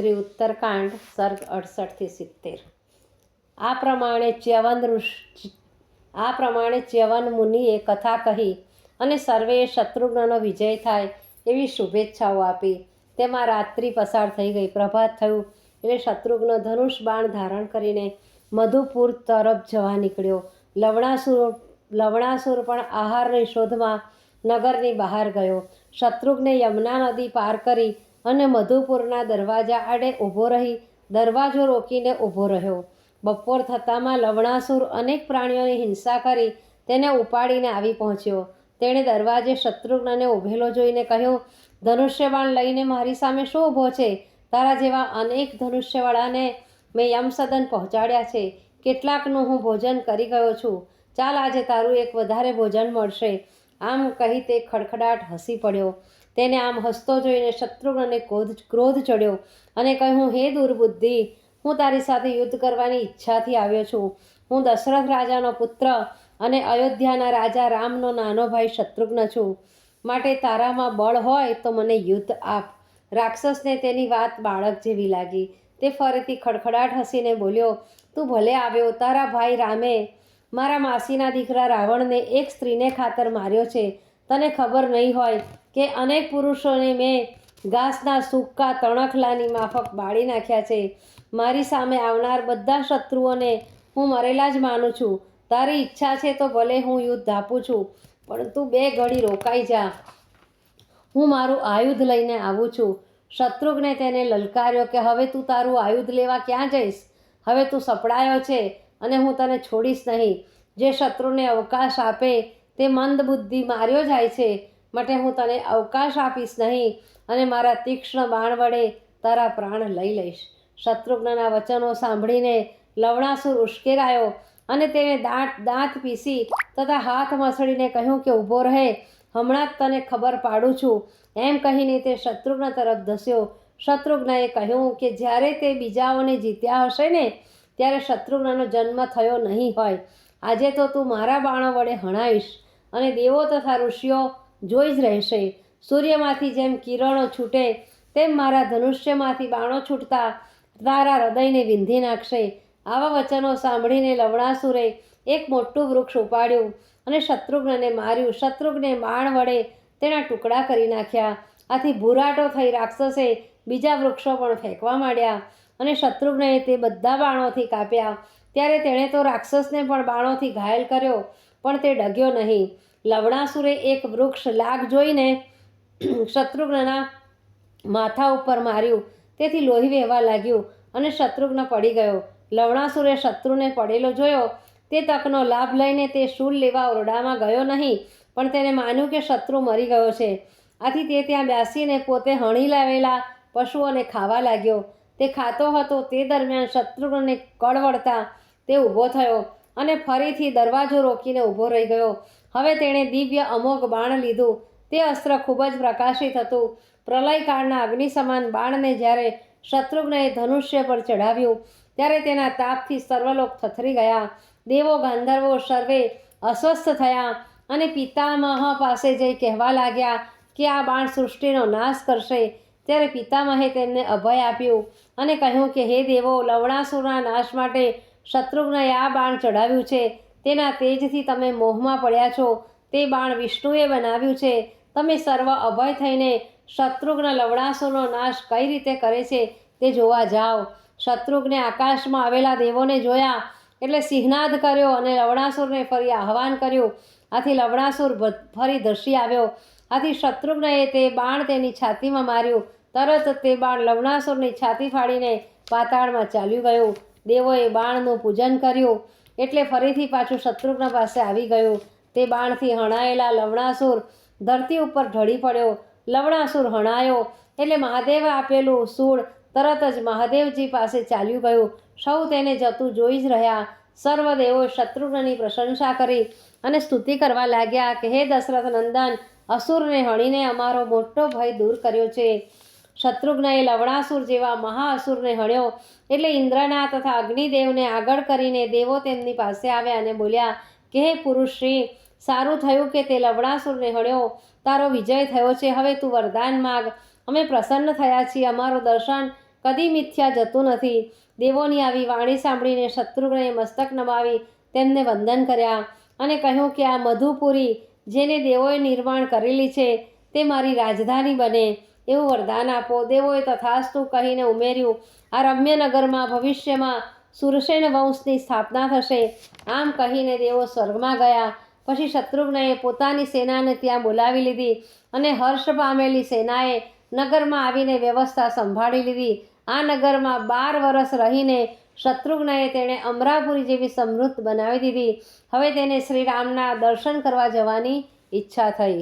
શ્રી ઉત્તરકાંડ સર્ગ અડસઠથી સિત્તેર. આ પ્રમાણે ચ્યવન ઋષ, આ પ્રમાણે ચ્યવન મુનિએ કથા કહી અને સર્વેએ શત્રુઘ્નનો વિજય થાય એવી શુભેચ્છાઓ આપી. તેમાં રાત્રિ પસાર થઈ ગઈ, પ્રભાત થયું એટલે શત્રુઘ્ન ધનુષ બાણ ધારણ કરીને મધુપુર તરફ જવા નીકળ્યો. લવણાસુર લવણાસુર પણ આહારની શોધમાં નગરની બહાર ગયો. શત્રુઘ્ને યમુના નદી પાર કરી અને મધુપુરના દરવાજા આડે ઊભો રહી દરવાજો રોકીને ઊભો રહ્યો. બપોર થતાંમાં લવણાસુર અનેક પ્રાણીઓની હિંસા કરી તેને ઉપાડીને આવી પહોંચ્યો. તેણે દરવાજે શત્રુઘ્નને ઊભેલો જોઈને કહ્યું, ધનુષ્યબાણ લઈને મારી સામે શું ઊભો છે? તારા જેવા અનેક ધનુષ્યવાળાને મેં યમસદન પહોંચાડ્યા છે. કેટલાકનું હું ભોજન કરી ગયો છું. ચાલ આજે તારું એક વધારે ભોજન મળશે. આમ કહી તે ખડખડાટ હસી પડ્યો. તેને આમ હસતો જોઈને શત્રુઘ્નને ક્રોધ ક્રોધ ચડ્યો અને કહ્યું, હે દુર્બુદ્ધિ, હું તારી સાથે યુદ્ધ કરવાની ઈચ્છાથી આવ્યો છું. હું દશરથ રાજાનો પુત્ર અને અયોધ્યાના રાજા રામનો નાનો ભાઈ શત્રુઘ્ન છું. માટે તારામાં બળ હોય તો મને યુદ્ધ આપ. રાક્ષસને તેની વાત બાળક જેવી લાગી. તે ફરીથી ખડખડાટ હસીને બોલ્યો, તું ભલે આવ્યો, તારા ભાઈ રામે મારા માસીના દીકરા રાવણને એક સ્ત્રીને ખાતર માર્યો છે. તને ખબર નહીં હોય કે અનેક પુરુષોને મેં ઘાસના સૂકા તણખલાની માફક બાળી નાખ્યા છે. મારી સામે આવનાર બધા શત્રુઓને હું મરેલા જ માનું છું. તારી ઈચ્છા છે તો ભલે હું યુદ્ધ આપું છું પણ તું બે ઘડી રોકાઈ જા. હું મારું આયુધ લઈને આવું છું. શત્રુઘ્ને તેને લલકાર્યો કે હવે તું તારું આયુધ લેવા ક્યાં જઈશ? હવે તું સપડાયો છે અને હું તને છોડીશ નહીં. જે શત્રુને અવકાશ આપે તે મંદ બુદ્ધિ માર્યો જાય છે. માટે હું તને અવકાશ આપીશ નહીં અને મારા તીક્ષ્ણ બાણ વડે તારા પ્રાણ લઈ લઈશ. શત્રુઘ્નના વચનો સાંભળીને લવણાસુર ઉશ્કેરાયો અને તેને દાંત દાંત પીસી તથા હાથ મસળીને કહ્યું કે ઊભો રહે. હમણાં જ તને ખબર પાડું છું. એમ કહીને તે શત્રુઘ્ન તરફ ધસ્યો. શત્રુઘ્નએ કહ્યું કે જ્યારે તે બીજાઓને જીત્યા હશે ને, ત્યારે શત્રુઘ્નનો જન્મ થયો નહીં હોય. આજે તો તું મારા બાણો વડે હણાઈશ. અને દેવો તથા ઋષિઓ જોઈ જ રહેશે. સૂર્યમાંથી જેમ કિરણો છૂટે, તેમ મારા ધનુષ્યમાંથી બાણો છૂટતા તારા હૃદયને વિંધી નાખશે. આવા વચનો સાંભળીને લવણાસુરે એક મોટું વૃક્ષ ઉપાડ્યું અને શત્રુઘ્નને માર્યું. શત્રુઘ્ને બાણ વડે તેના ટુકડા કરી નાખ્યા. આથી ભૂરાટો થઈ રાક્ષસે બીજા વૃક્ષો પણ ફેંકવા માંડ્યા અને શત્રુઘ્નએ તે બધા બાણોથી કાપ્યા. ત્યારે તેણે તો રાક્ષસને પણ બાણોથી ઘાયલ કર્યો. પણ તે ડગ્યો નહીં. લવણાસુરે એક વૃક્ષ લાગ જોઈને શત્રુઘ્નના માથા ઉપર માર્યું. તેથી લોહી વહેવા લાગ્યું અને શત્રુઘ્ન પડી ગયો. લવણાસુરે શત્રુને પડેલો જોયો. તે તકનો લાભ લઈને તે શૂલ લેવા ઓરડામાં ગયો નહીં, પણ તેને માન્યું કે શત્રુ મરી ગયો છે. આથી તે ત્યાં બેસીને પોતે હણી લાવેલા પશુઓને ખાવા લાગ્યો. તે ખાતો હતો તે દરમિયાન શત્રુઘ્નને કળવડતા તે ઊભો થયો. અને ફરીથી દરવાજો રોકીને ઊભો રહી ગયો. હવે તેણે દિવ્ય અમોઘ બાણ લીધું. તે અસ્ત્ર ખૂબ જ પ્રકાશિત હતું. પ્રલયકાળના અગ્નિ સમાન બાણને જ્યારે શત્રુઘ્નએ ધનુષ્ય પર ચઢાવ્યું, ત્યારે તેના તાપથી સર્વલોક થથરી ગયા. દેવો ગાંધર્વો સર્વે અસ્વસ્થ થયા અને પિતામહ પાસે જઈ કહેવા લાગ્યા કે આ બાણ સૃષ્ટિનો નાશ કરશે. ત્યારે પિતામહે તેમને અભય આપ્યું અને કહ્યું કે, હે દેવો, લવણાસુરના નાશ માટે શત્રુઘ્નએ આ બાણ ચડાવ્યું છે. તેના તેજથી તમે મોહમાં પડ્યા છો. તે બાણ વિષ્ણુએ બનાવ્યું છે. તમે સર્વ અભય થઈને શત્રુઘ્ન લવણાસુરનો નાશ કઈ રીતે કરે છે તે જોવા જાઓ. શત્રુઘ્ને આકાશમાં આવેલા દેવોને જોયા એટલે સિંહનાદ કર્યો અને લવણાસુરને ફરી આહવાન કર્યું. આથી લવણાસુર ફરી ધસી આવ્યો. આથી શત્રુઘ્નએ તે બાણ તેની છાતીમાં માર્યું. તરત તે બાણ લવણાસુરની છાતી ફાડીને પાતાળમાં ચાલ્યું ગયું. દેવોએ બાણનું પૂજન કર્યું. એટલે ફરીથી પાછું શત્રુઘ્ન પાસે આવી ગયું. તે બાણથી હણાયેલા લવણાસુર ધરતી ઉપર ઢળી પડ્યો. લવણાસુર હણાયો. એટલે મહાદેવે આપેલું સૂળ તરત જ મહાદેવજી પાસે ચાલ્યું ગયું. સૌ તેને જતું જોઈ જ રહ્યા. સર્વ દેવો શત્રુઘ્નની પ્રશંસા કરી અને સ્તુતિ કરવા લાગ્યા કે, હે દશરથ નંદન, અસુરને હણીને અમારો મોટો ભય દૂર કર્યો છે. શત્રુઘ્નએ લવણાસુર જેવા મહાઅસુરને હણ્યો એટલે ઇન્દ્રના તથા અગ્નિદેવને આગળ કરીને દેવો તેમની પાસે આવ્યા અને બોલ્યા, કે હે પુરુષ શ્રી, સારું થયું કે તે લવણાસુરને હણ્યો તારો વિજય થયો છે, હવે તું વરદાન માગ. અમે પ્રસન્ન થયા છીએ, અમારું દર્શન કદી મિથ્યા જતું નથી. દેવોની આવી વાણી સાંભળીને શત્રુઘ્નએ મસ્તક નમાવી તેમને વંદન કર્યા અને કહ્યું કે આ મધુપુરી જેને દેવોએ નિર્માણ કરેલી છે, તે મારી રાજધાની બને. એવું વરદાન આપો. દેવોએ તથાસ્તુ કહીને ઉમેર્યું, આ રમ્ય નગરમાં ભવિષ્યમાં સુરસેન વંશની સ્થાપના થશે. આમ કહીને દેવો સ્વર્ગમાં ગયા. પછી શત્રુઘ્નએ પોતાની સેનાને ત્યાં બોલાવી લીધી અને હર્ષ પામેલી સેનાએ નગરમાં આવીને વ્યવસ્થા સંભાળી લીધી. આ નગરમાં બાર વર્ષ રહીને શત્રુઘ્નએ તેણે અમરાપુરી જેવી સમૃદ્ધ બનાવી દીધી. હવે તેને શ્રીરામના દર્શન કરવા જવાની ઈચ્છા થઈ.